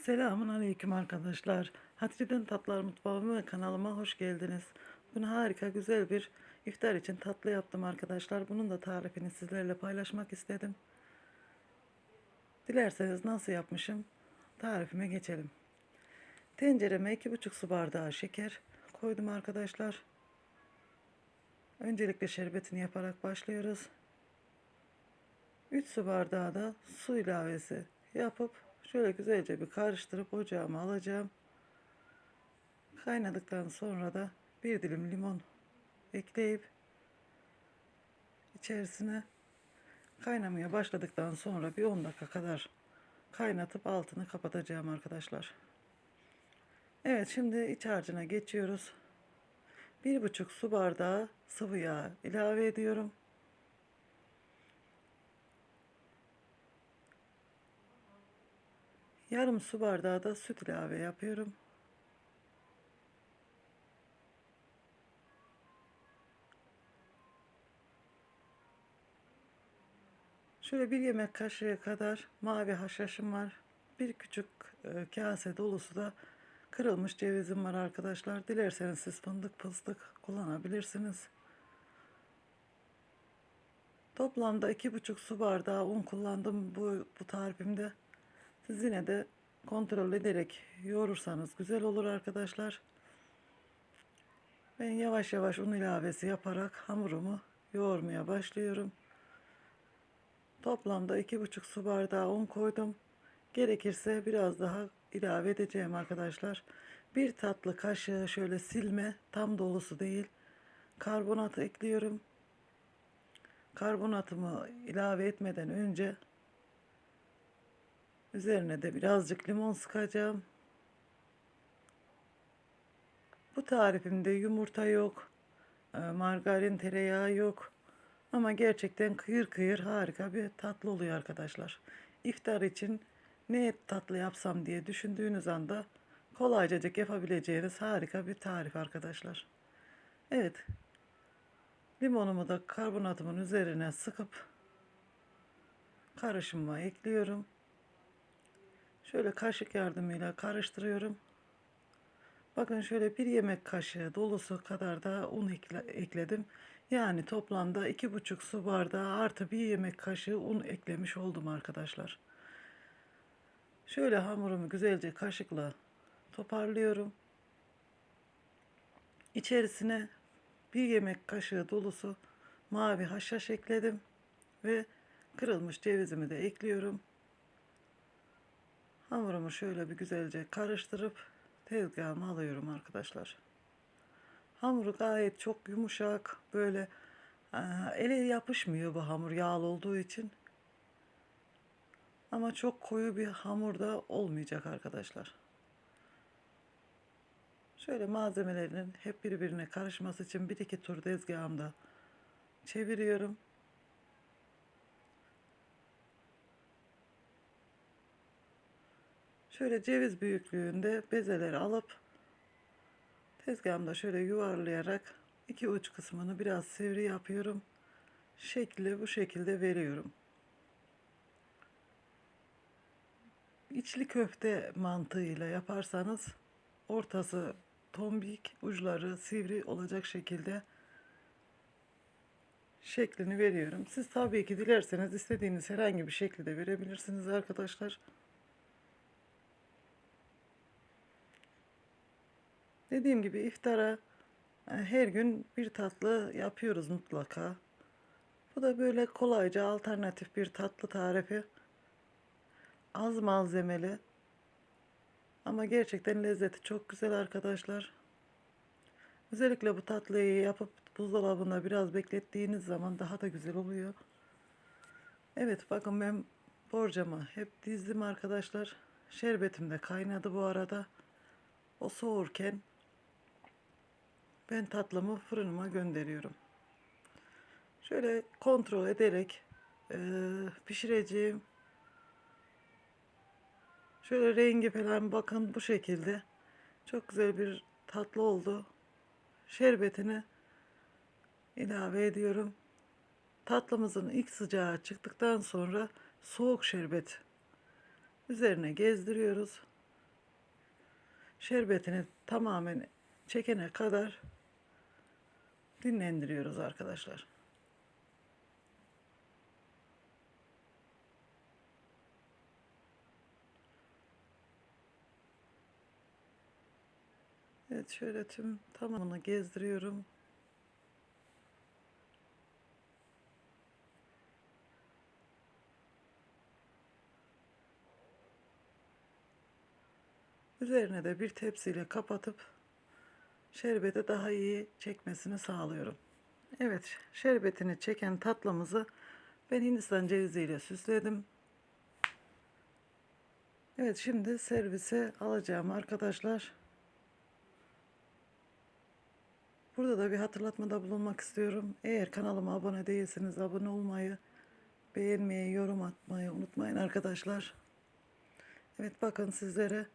Selamun aleyküm arkadaşlar. Hatice'den Tatlar Mutfağıma ve kanalıma hoş geldiniz. Bugün harika güzel bir iftar için tatlı yaptım arkadaşlar. Bunun da tarifini sizlerle paylaşmak istedim. Dilerseniz nasıl yapmışım tarifime geçelim. Tencereme 2,5 su bardağı şeker koydum arkadaşlar. Öncelikle şerbetini yaparak başlıyoruz. 3 su bardağı da su ilavesi yapıp şöyle güzelce bir karıştırıp ocağıma alacağım. Kaynadıktan sonra da bir dilim limon ekleyip içerisine kaynamaya başladıktan sonra bir 10 dakika kadar kaynatıp altını kapatacağım arkadaşlar. Evet şimdi iç harcına geçiyoruz. Bir buçuk su bardağı sıvı yağ ilave ediyorum. Yarım su bardağı da süt ilave yapıyorum. Şöyle bir yemek kaşığı kadar mavi haşhaşım var. Bir küçük e, kase dolusu da kırılmış cevizim var arkadaşlar. Dilerseniz siz fındık fıstık kullanabilirsiniz. Toplamda iki buçuk su bardağı un kullandım bu, bu tarifimde. Siz yine de kontrol ederek yoğurursanız güzel olur arkadaşlar. Ben yavaş yavaş un ilavesi yaparak hamurumu yoğurmaya başlıyorum. Toplamda iki buçuk su bardağı un koydum. Gerekirse biraz daha ilave edeceğim arkadaşlar. Bir tatlı kaşığı şöyle silme tam dolusu değil. Karbonat ekliyorum. Karbonatımı ilave etmeden önce Üzerine de birazcık limon sıkacağım. Bu tarifimde yumurta yok. e, Margarin tereyağı yok. Ama gerçekten kıyır kıyır harika bir tatlı oluyor arkadaşlar. İftar için ne tatlı yapsam diye düşündüğünüz anda kolaycacık yapabileceğiniz harika bir tarif arkadaşlar. Evet. Limonumu da karbonatımın üzerine sıkıp karışıma ekliyorum. Şöyle kaşık yardımıyla karıştırıyorum. Bakın şöyle bir yemek kaşığı dolusu kadar da un ekle, ekledim. Yani toplamda iki buçuk su bardağı artı bir yemek kaşığı un eklemiş oldum arkadaşlar. Şöyle hamurumu güzelce kaşıkla toparlıyorum. İçerisine bir yemek kaşığı dolusu mavi haşhaş ekledim ve kırılmış cevizimi de ekliyorum. Hamurumu şöyle bir güzelce karıştırıp tezgahıma alıyorum arkadaşlar. Hamuru gayet çok yumuşak böyle ele yapışmıyor bu hamur yağlı olduğu için. Ama çok koyu bir hamur da olmayacak arkadaşlar. Şöyle malzemelerin hep birbirine karışması için bir iki tur tezgahımda çeviriyorum. Şöyle ceviz büyüklüğünde bezeleri alıp tezgahımda şöyle yuvarlayarak iki uç kısmını biraz sivri yapıyorum. Şekli bu şekilde veriyorum. İçli köfte mantığıyla yaparsanız ortası tombik, uçları sivri olacak şekilde şeklini veriyorum. Siz tabii ki dilerseniz istediğiniz herhangi bir şekilde verebilirsiniz arkadaşlar. Dediğim gibi iftara e, her gün bir tatlı yapıyoruz mutlaka. Bu da böyle kolayca alternatif bir tatlı tarifi. Az malzemeli. Ama gerçekten lezzeti çok güzel arkadaşlar. Özellikle bu tatlıyı yapıp buzdolabında biraz beklettiğiniz zaman daha da güzel oluyor. Evet bakın ben borcamı hep dizdim arkadaşlar. Şerbetim de kaynadı bu arada. O soğurken ben tatlımı fırınıma gönderiyorum. Şöyle kontrol ederek e, pişireceğim. Şöyle rengi falan bakın bu şekilde. Çok güzel bir tatlı oldu. Şerbetini ilave ediyorum. Tatlımızın ilk sıcağı çıktıktan sonra soğuk şerbet üzerine gezdiriyoruz. şerbetini tamamen çekene kadar dinlendiriyoruz arkadaşlar. Evet şöyle tüm tamamını gezdiriyorum. Üzerine de bir tepsiyle kapatıp şerbeti daha iyi çekmesini sağlıyorum. Evet, şerbetini çeken tatlımızı ben Hindistan ceviziyle süsledim. Evet, şimdi servise alacağım arkadaşlar. Burada da bir hatırlatmada bulunmak istiyorum. Eğer kanalıma abone değilseniz abone olmayı, beğenmeyi, yorum atmayı unutmayın arkadaşlar. Evet bakın sizlere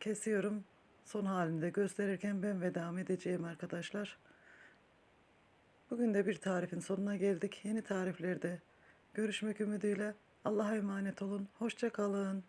kesiyorum. Son halinde gösterirken ben ve devam edeceğim arkadaşlar. Bugün de bir tarifin sonuna geldik. Yeni tariflerde görüşmek ümidiyle. Allah'a emanet olun. Hoşça kalın.